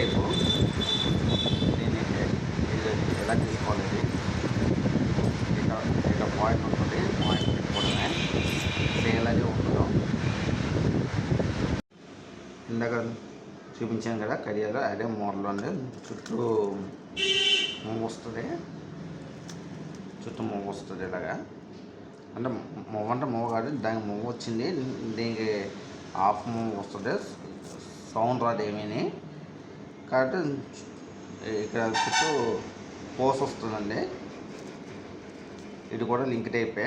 Type దీనికి ఎలా తీసుకోవాలి? ఇక్కడ ఇక పాయింట్ ఉంటుంది. పాయింట్ పెట్టుకోవడమే. సేల్ అది ఉంటుందాం. ఇందాక చూపించాం కదా కడియాలో అదే మోడల్ ఉంది. చుట్టూ మూవ్ వస్తుంది. చుట్టూ మూవ్ వస్తుంది ఇలాగా. అంటే మూవ్ అంటే మూవ్ కాదు దానికి మూవ్ వచ్చింది. దీనికి హాఫ్ మూవ్ వస్తుంది. సౌండ్ రాదు ఏమీ. కాబట్టి ఇక్కడ చుట్టూ పోస్ వస్తుందండి. ఇది కూడా లింక్ టైపే.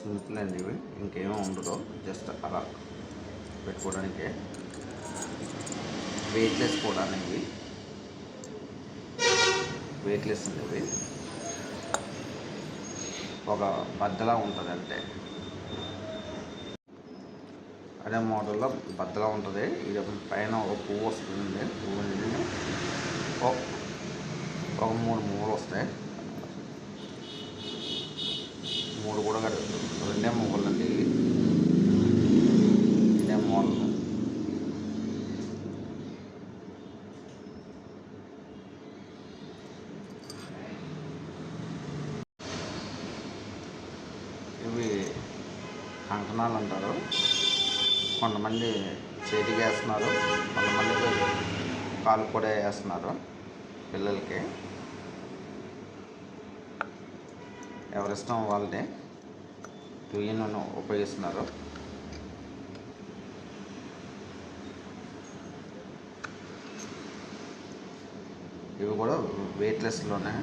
సింపుల్ అండి ఇవి. ఇంకేమో ఉండదు. జస్ట్ అలా పెట్టుకోవడానికి. వెయిట్లెస్ కూడా ఇవి వెయిట్లెస్ అండి ఇవి. ఒక బద్దలా ఉంటుంది అంటే అదే మోడల్లో బద్దలా ఉంటుంది. ఇది పైన ఒక పువ్వు వస్తుంది పువ్వు ఒక- మూడు మూలు వస్తాయి. మూడు కూడా కాదు రెండే మొక్కలు అండి ఇదే మోడల్. ఇవి కంకణాలు అంటారు. కొంతమంది చేతికి వేస్తున్నారు కొంతమంది కాలు కూడా వేస్తున్నారు పిల్లలకి. ఎవరిష్టం వాళ్ళదే టూయిన్ ఉపయోగిస్తున్నారు. ఇవి కూడా వెయిట్లెస్లోనే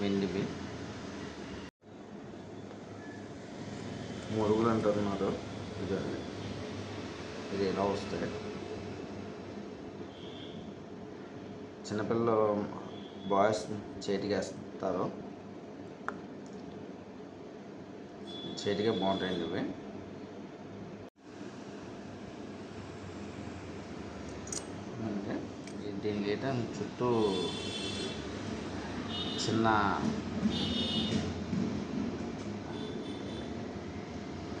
వెండివి. మురుగులు అంటున్నారు ఇది ఇది ఎలా వస్తాయి చిన్నపిల్లలు బాయ్స్ చేతికి వేస్తారు చేతికే బాగుంటాయండి ఇవి. అంటే దీనికి అయితే చుట్టూ చిన్న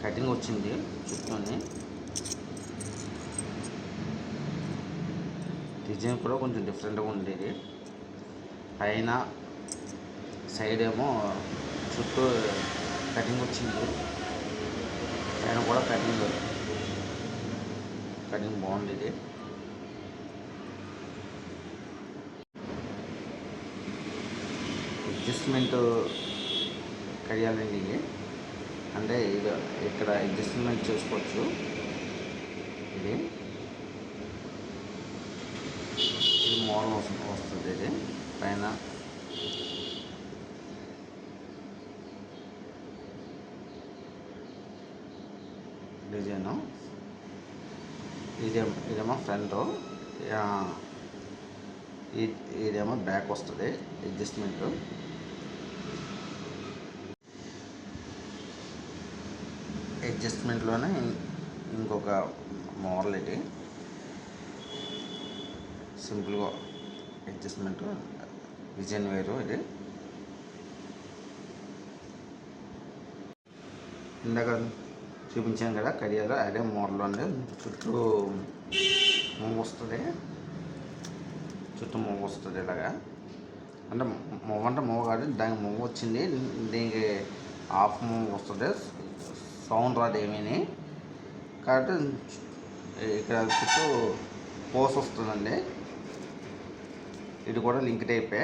కటింగ్ వచ్చింది చుట్టూని. డిజైన్ కూడా కొంచెం డిఫరెంట్గా ఉండేది. పైన సైడ్ ఏమో చుట్టూ కటింగ్ వచ్చింది. పైన కూడా కటింగ్ కటింగ్ బాగుండేది. అడ్జస్ట్మెంట్ కడియాలండి ఇవి అంటే ఇది ఇక్కడ అడ్జస్ట్మెంట్ చేసుకోవచ్చు. ఇది. ఇది మోడల్ వస్తుంది ఇది. పైన. డిజైను. ఇదే ఇదేమో ఫ్రంట్ ఇదేమో బ్యాక్ వస్తుంది. అడ్జస్ట్మెంట్ అడ్జస్ట్మెంట్లోనే ఇంకొక మోడల్ ఇది. సింపుల్గా అడ్జస్ట్మెంట్ విజన్ వేరు ఇది. ఇందాక చూపించాను కదా కడియాలో అదే మోడల్ అండి చుట్టూ మూవ్ వస్తుంది. చుట్టూ మూవ్ వస్తుంది ఇలాగా. అంటే మూవ్ అంటే మూవ్ కాదు దానికి మూవ్ వచ్చింది. దీనికి హాఫ్ మూవ్ వస్తుంది. సౌండ్ రాదు ఏమీని. కాబట్టి ఇక్కడ చుట్టూ పోస్ వస్తుందండి. ఇది కూడా లింక్ టైపే.